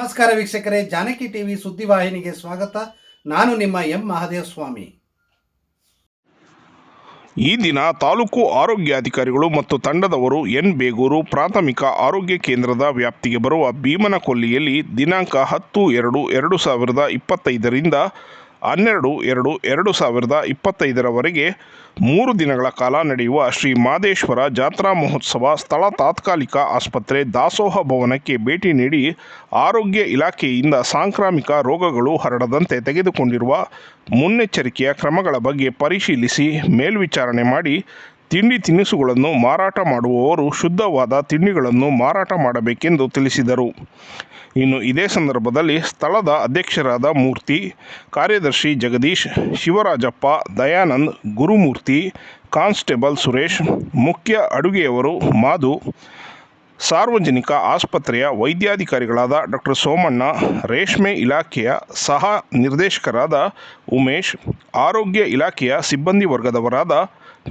ನಮಸ್ಕಾರ ವೀಕ್ಷಕರೇ, ಜಾನಕಿ ಟಿವಿ ಸುದ್ದಿವಾಹಿನಿಗೆ ಸ್ವಾಗತ. ನಾನು ನಿಮ್ಮ ಎಂ ಮಹಾದೇವ ಸ್ವಾಮಿ ಈ ದಿನ ತಾಲೂಕು ಆರೋಗ್ಯಾಧಿಕಾರಿಗಳು ಮತ್ತು ತಂಡದವರು ಎನ್ ಬೇಗೂರು ಪ್ರಾಥಮಿಕ ಆರೋಗ್ಯ ಕೇಂದ್ರದ ವ್ಯಾಪ್ತಿಗೆ ಬರುವ ಭೀಮನಕೊಲ್ಲಿಯಲ್ಲಿ ದಿನಾಂಕ ಹತ್ತು ಎರಡು ಎರಡು ಸಾವಿರದ ಇಪ್ಪತ್ತೈದರಿಂದ ಹನ್ನೆರಡು, ಎರಡು ಎರಡು ಸಾವಿರದ ಇಪ್ಪತ್ತೈದರವರೆಗೆ ಮೂರು ದಿನಗಳ ಕಾಲ ನಡೆಯುವ ಶ್ರೀ ಮಾದೇಶ್ವರ ಜಾತ್ರಾ ಮಹೋತ್ಸವ ಸ್ಥಳ ತಾತ್ಕಾಲಿಕ ಆಸ್ಪತ್ರೆ ದಾಸೋಹ ಭವನಕ್ಕೆ ಭೇಟಿ ನೀಡಿ ಆರೋಗ್ಯ ಇಲಾಖೆಯಿಂದ ಸಾಂಕ್ರಾಮಿಕ ರೋಗಗಳು ಹರಡದಂತೆ ತೆಗೆದುಕೊಂಡಿರುವ ಮುನ್ನೆಚ್ಚರಿಕೆಯ ಕ್ರಮಗಳ ಬಗ್ಗೆ ಪರಿಶೀಲಿಸಿ ಮೇಲ್ವಿಚಾರಣೆ ಮಾಡಿ ತಿಂಡಿ ತಿನಿಸುಗಳನ್ನು ಮಾರಾಟ ಮಾಡುವವರು ಶುದ್ಧವಾದ ತಿಂಡಿಗಳನ್ನು ಮಾರಾಟ ಮಾಡಬೇಕೆಂದು ತಿಳಿಸಿದರು. ಇನ್ನು ಇದೇ ಸಂದರ್ಭದಲ್ಲಿ ಸ್ಥಳದ ಅಧ್ಯಕ್ಷರಾದ ಮೂರ್ತಿ, ಕಾರ್ಯದರ್ಶಿ ಜಗದೀಶ್, ಶಿವರಾಜಪ್ಪ, ದಯಾನಂದ್, ಗುರುಮೂರ್ತಿ, ಕಾನ್ಸ್ಟೇಬಲ್ ಸುರೇಶ್, ಮುಖ್ಯ ಅಡುಗೆಯವರು ಮಾಧು, ಸಾರ್ವಜನಿಕ ಆಸ್ಪತ್ರೆಯ ವೈದ್ಯಾಧಿಕಾರಿಗಳಾದ ಡಾಕ್ಟರ್ ಸೋಮಣ್ಣ, ರೇಷ್ಮೆ ಇಲಾಖೆಯ ಸಹ ನಿರ್ದೇಶಕರಾದ ಉಮೇಶ್, ಆರೋಗ್ಯ ಇಲಾಖೆಯ ಸಿಬ್ಬಂದಿ ವರ್ಗದವರಾದ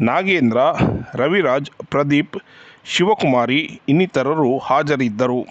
ನಾಗೇಂದ್ರ ರವಿರಾಜ್ ಪ್ರದೀಪ್ ಶಿವಕುಮಾರಿ ಇನ್ನಿತರರು ಹಾಜರಿದ್ದರು.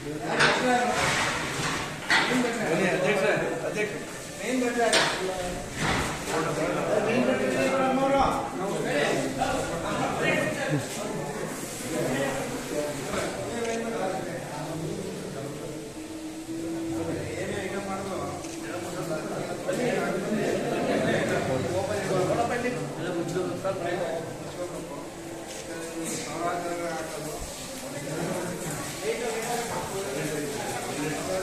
अध्यक्ष अध्यक्ष मेन बैठा है